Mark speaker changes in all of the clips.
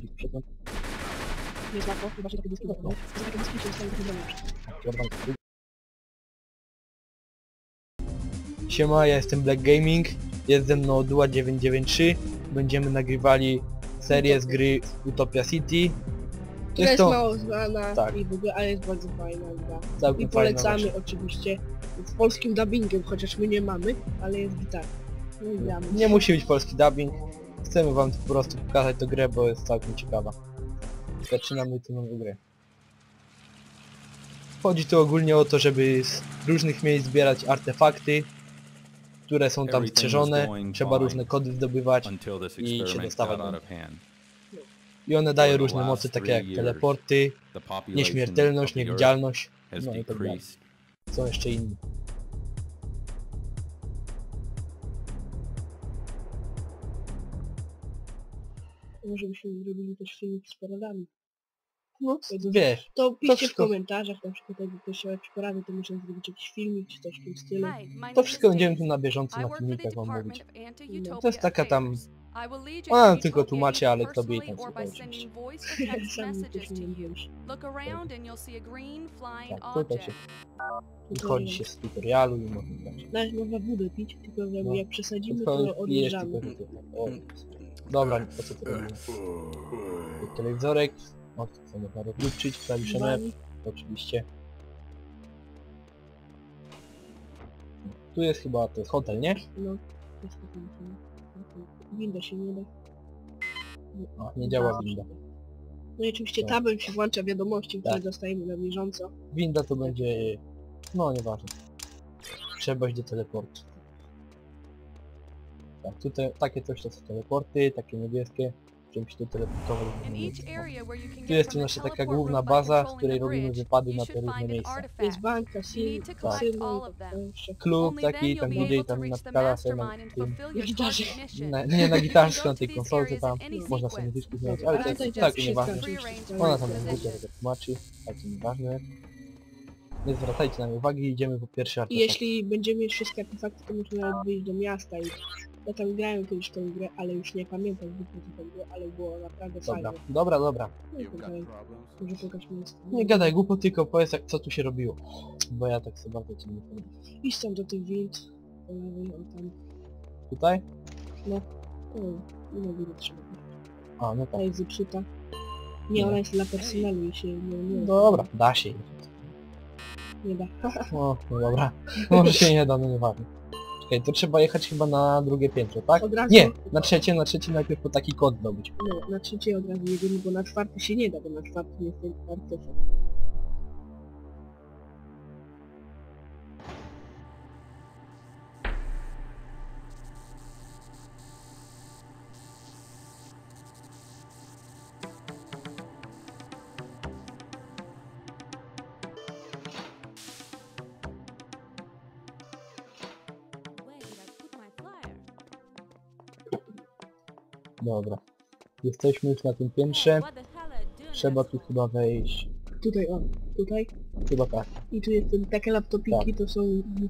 Speaker 1: Ciągnik.
Speaker 2: Nie jest łatwo, chyba takie dyski są takie dyski, się.
Speaker 1: Siema, ja jestem Black Gaming, jest ze mną Dua 993, będziemy nagrywali serię z gry Utopia City.
Speaker 2: To jest
Speaker 1: to
Speaker 2: mało znana
Speaker 1: Tak.
Speaker 2: i w ogóle, ale jest bardzo fajna gra.
Speaker 1: całkiem
Speaker 2: I
Speaker 1: fajna
Speaker 2: polecamy
Speaker 1: właśnie.
Speaker 2: oczywiście z polskim dubbingiem, chociaż my nie mamy, ale jest gitara. No i gramy.
Speaker 1: Nie musi być polski dubbing, chcemy wam po prostu pokazać tę grę, bo jest całkiem ciekawa. Zaczynamy tę nową grę. Chodzi tu ogólnie o to, żeby z różnych miejsc zbierać artefakty, które są tam strzeżone, trzeba różne kody zdobywać I się
Speaker 3: experiment
Speaker 1: dostawa
Speaker 3: got out
Speaker 1: do-
Speaker 3: of hand.
Speaker 1: i one dają różne mocy takie jak teleporty, nieśmiertelność, niewidzialność, no i tak dalej. Są jeszcze inne.
Speaker 2: Może byśmy zrobili też filmik z poradami.
Speaker 1: No,
Speaker 2: To-
Speaker 1: wiesz,
Speaker 2: To piszcie w
Speaker 1: wszystko-
Speaker 2: komentarzach, na przykład jakby ktoś miał jakieś porady, to muszę zrobić jakiś filmik czy coś w tym stylu.
Speaker 1: to wszystko będziemy tu na bieżąco na filmikach wam mówić. To jest taka tam... Ona tylko tłumaczy, ale tobie i tak sobie oczywiście.
Speaker 2: Sami też nie wiem.
Speaker 1: Tak, tutaj się wychodzi się z tutorialu i można grać.
Speaker 2: Nawet można wódę pić, tylko że
Speaker 1: No.
Speaker 2: jak przesadzimy, to odjeżdżamy.
Speaker 1: tylko tutaj. O. Dobra, po co to robimy? Telewizorek, o, co można rozliczyć, klawisze map, oczywiście. Tu jest chyba, to jest hotel, nie?
Speaker 2: No, jest to tam, tam. Winda się nie da.
Speaker 1: O, nie działa winda.
Speaker 2: No i oczywiście
Speaker 1: No.
Speaker 2: tabem się włącza wiadomości, które
Speaker 1: Tak.
Speaker 2: dostajemy na bieżąco.
Speaker 1: Winda to będzie... No, nieważne. Trzeba iść do teleportu. Tak, tutaj takie coś to są teleporty, takie niebieskie. Czym się tu teleportować.
Speaker 4: Tu jest tu nasza taka główna baza, z której robimy wypady na te różne miejsca.
Speaker 2: Jest bank, kasyno, kasyno i jeszcze.
Speaker 1: Klub taki, tam idzie tam na skala sobie na tym...
Speaker 2: gitarze.
Speaker 1: Na, nie na gitarze, na tej konsolce tam. Można sobie muzyczki zmieniać, ale to jest tak nieważne. Ona tam jest głupia, tak tłumaczy, ale to nieważne. Nie zwracajcie na mnie uwagi, idziemy po pierwszy
Speaker 2: I
Speaker 1: artefakt.
Speaker 2: jeśli będziemy mieć wszystkie artefakty, to można nawet wyjść do miasta i... Ja tam grałem kiedyś tę grę, ale już nie pamiętam co to było, ale było naprawdę
Speaker 1: Dobra,
Speaker 2: fajne.
Speaker 1: dobra, dobra.
Speaker 2: No może pokaż mi jest.
Speaker 1: Nie gadaj głupo, tylko powiedz jak, co tu się robiło. Bo ja tak sobie bardzo cię nie powiem.
Speaker 2: Idź tam do tych wind. po lewej, on tam...
Speaker 1: Tutaj?
Speaker 2: O, nie mogę nie trzeba.
Speaker 1: A, no
Speaker 2: Ta
Speaker 1: tak.
Speaker 2: jest zepsuta. Nie, ona jest dla personelu i się nie, nie,
Speaker 1: Dobra, da się.
Speaker 2: nie da.
Speaker 1: O, no dobra. Może się nie da, no nieważne. Czekaj, to trzeba jechać chyba na drugie piętro, tak?
Speaker 2: Od razu.
Speaker 1: Nie, na trzecie, na trzecie najpierw po taki kod zdobyć.
Speaker 2: No, na trzeciej od razu jedziemy, bo na czwarty się nie da, bo na czwarty jest ten artefakt.
Speaker 1: Dobra. Jesteśmy już na tym piętrze. Trzeba tu chyba wejść.
Speaker 2: Tutaj, o, tutaj.
Speaker 1: Chyba tak.
Speaker 2: I tu jest ten, takie laptopiki, to są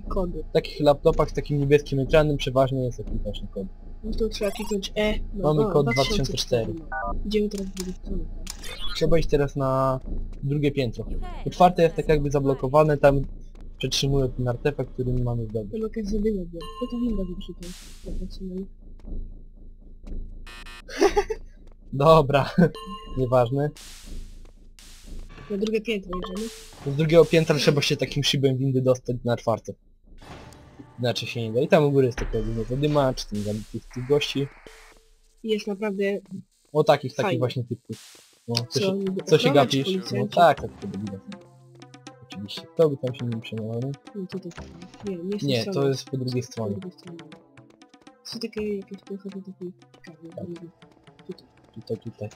Speaker 2: kody.
Speaker 1: W takich laptopach z takim niebieskim ekranem przeważnie jest jakiś właśnie kod.
Speaker 2: No to trzeba kliknąć E. No,
Speaker 1: Mamy
Speaker 2: o,
Speaker 1: kod 2004.
Speaker 2: No. Idziemy teraz w drugą stronę. tak.
Speaker 1: Trzeba iść teraz na drugie piętro. To czwarte jest tak jakby zablokowane, tam przetrzymuje ten artefakt, który my mamy zdobyć.
Speaker 2: To jakaś zadyma była. No to winda.
Speaker 1: Dobra, nieważne.
Speaker 2: Na drugie piętro idziemy.
Speaker 1: Z drugiego piętra trzeba się takim szybem windy dostać na czwarte. Inaczej się nie da. I tam u góry jest taka główna zadyma, czy ten zabitych tych gości.
Speaker 2: I jest naprawdę...
Speaker 1: O takich, takich
Speaker 2: Fajnie.
Speaker 1: właśnie typów. No, co, się,
Speaker 2: niby
Speaker 1: co się
Speaker 2: ochrona czy
Speaker 1: gapisz? No tak, tak, to widać. Oczywiście. Kto by tam się nie przejmował?
Speaker 2: No tutaj. Nie, nie, tej
Speaker 1: Nie,
Speaker 2: strony.
Speaker 1: to jest po drugiej stronie.
Speaker 2: Są takie jakieś trochę takie ciekawe. Tutaj.
Speaker 1: Tutaj, tutaj.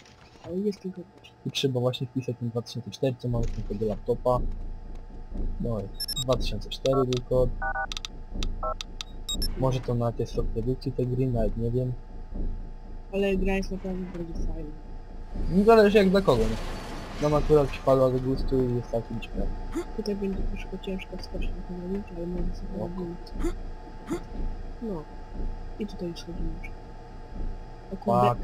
Speaker 2: Ale jest tylko...
Speaker 1: Tu trzeba właśnie wpisać ten 2004, co mamy z tego laptopa. No jest 2004 był kod. Może to na jakiejś produkcji tej gry, nawet nie wiem.
Speaker 2: Ale gra jest naprawdę bardzo fajna.
Speaker 1: Nie zależy jak dla kogo, no. Nam akurat przypadła do gustu i jest całkiem ciekawe.
Speaker 2: Tutaj będzie troszkę ciężko skoczyć na kanałnik, ale może sobie robimy. No. I tutaj schodzimy już. O kurde.
Speaker 1: Tak.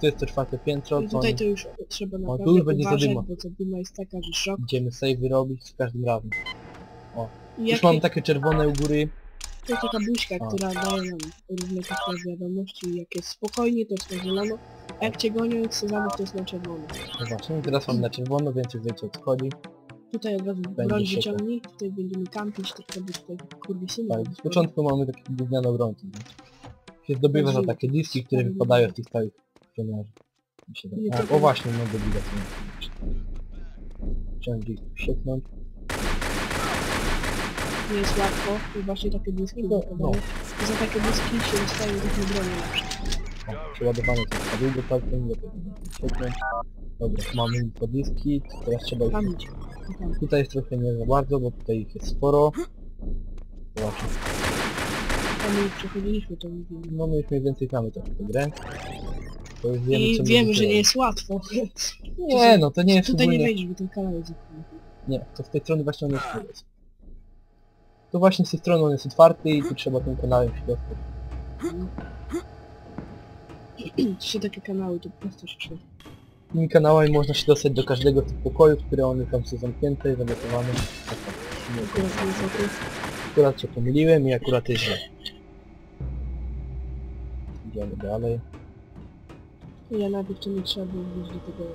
Speaker 1: tu jest to czwarte piętro,
Speaker 2: I
Speaker 1: to
Speaker 2: tutaj to już trzeba
Speaker 1: tu
Speaker 2: naprawdę
Speaker 1: już będzie
Speaker 2: uważać,
Speaker 1: zadyma.
Speaker 2: bo ta dyma jest taka, że szok.
Speaker 1: idziemy save robić z każdym razem.
Speaker 2: I
Speaker 1: Już
Speaker 2: jak
Speaker 1: mam takie czerwone u góry,
Speaker 2: to jest taka buźka,
Speaker 1: O.
Speaker 2: która daje nam różne takie wiadomości, jak jest spokojnie, to jest na zielono, a jak cię gonią to jest na czerwono.
Speaker 1: no właśnie, teraz mam na czerwono, więc już wiecie o co chodzi.
Speaker 2: Tutaj od razu
Speaker 1: Będzie
Speaker 2: broń wyciągnij, tutaj będziemy kampić, trochę by tutaj kurwisyny.
Speaker 1: Tak, z początku mamy takie gówniane obrońce. nie? Się zdobywa za takie diski, które wypadają z tych stałych żołnierzy. Mi się
Speaker 2: Nie
Speaker 1: tak-
Speaker 2: tylko-
Speaker 1: A, O właśnie, mogę widać. Chciałem gdzieś tu sieknąć.
Speaker 2: Nie jest łatwo i właśnie takie dyski
Speaker 1: No, no.
Speaker 2: Za takie dyski się dostają takie broni lepsze.
Speaker 1: O, przeładowane to jest długo całkiem, lepiej sieknąć. Dobra, mamy po diski, teraz trzeba ich...
Speaker 2: Tam.
Speaker 1: Tutaj jest trochę nie za bardzo, bo tutaj ich jest sporo. Zobaczmy.
Speaker 2: Tam już przechodziliśmy to mówimy.
Speaker 1: No my już mniej więcej znamy też tę grę. To już wiemy,
Speaker 2: I
Speaker 1: co
Speaker 2: wiemy, że nie jest łatwo.
Speaker 1: Nie, no to nie jest
Speaker 2: Tutaj nie
Speaker 1: ogólnie...
Speaker 2: wejdziesz, bo ten kanał jest zamknięty.
Speaker 1: Nie, to z tej strony właśnie on jest jest. To właśnie z tej strony on jest otwarty i tu trzeba tym kanałem się dostać.
Speaker 2: Trzy takie kanały, to po prostu się szło.
Speaker 1: Tymi kanałami można się dostać do każdego z tych pokojów, które one tam są zamknięte. Tak, tak. Nie,
Speaker 2: Akurat nie.
Speaker 1: Akurat się pomyliłem i akurat jest źle. Idziemy dalej.
Speaker 2: Ja najpierw to nie trzeba było wejść do tego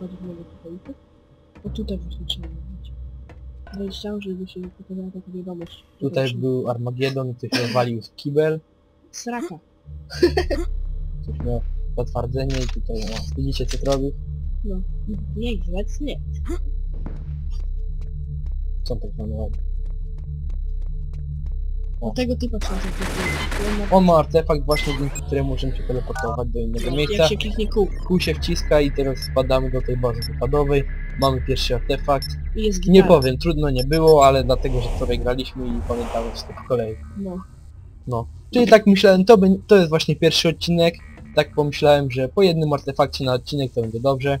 Speaker 2: badownego pokoiku. O tutaj właśnie trzeba było wejść. Wejść tam, żeby się pokazała taka wiadomość.
Speaker 1: Tutaj
Speaker 2: weszli.
Speaker 1: był Armagedon i ktoś rozwalił z kibel.
Speaker 2: Sraka.
Speaker 1: Coś miał potwardzenie i tutaj, o, widzicie co to robi?
Speaker 2: Nie, grzec nie.
Speaker 1: Są tak zwane
Speaker 2: Do tego typa trzeba zakupić.
Speaker 1: On ma artefakt właśnie, dzięki któremu możemy się teleportować do innego miejsca.
Speaker 2: Jak się kliknie kół
Speaker 1: Kół się wciska i teraz spadamy do tej bazy wypadowej. Mamy pierwszy artefakt.
Speaker 2: i jest gitara.
Speaker 1: Nie powiem, trudno nie było, ale dlatego, że wczoraj graliśmy i pamiętamy wszystko po kolei.
Speaker 2: No.
Speaker 1: Czyli tak myślałem, to, bę- to jest właśnie pierwszy odcinek. Tak pomyślałem, że po jednym artefakcie na odcinek to będzie dobrze.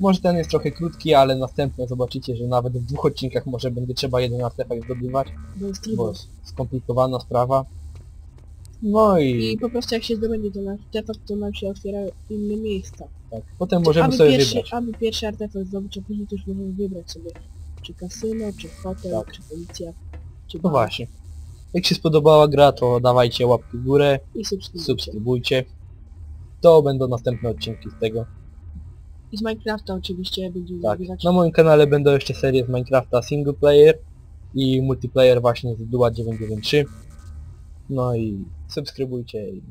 Speaker 1: Może ten jest trochę krótki, ale następne zobaczycie, że nawet w dwóch odcinkach może będzie trzeba jeden artefakt zdobywać,
Speaker 2: Bo jest
Speaker 1: bo
Speaker 2: trudno.
Speaker 1: jest skomplikowana sprawa. No i
Speaker 2: I po prostu jak się zdobędzie ten artefakt, to nam się otwierają inne miejsca.
Speaker 1: tak, potem możemy
Speaker 2: aby
Speaker 1: sobie
Speaker 2: pierwszy,
Speaker 1: wybrać.
Speaker 2: Aby pierwszy artefakt zdobyć, a później też możemy wybrać sobie czy kasyno, czy hotel,
Speaker 1: Tak.
Speaker 2: czy policja, czy
Speaker 1: No
Speaker 2: bar.
Speaker 1: właśnie. Jak się spodobała gra, to dawajcie łapki w górę,
Speaker 2: I
Speaker 1: subskrybujcie. To będą następne odcinki z tego.
Speaker 2: I z Minecrafta oczywiście będziemy
Speaker 1: Tak. Na moim kanale będą jeszcze serie z Minecrafta single player i multiplayer właśnie z Dua 993. No i subskrybujcie i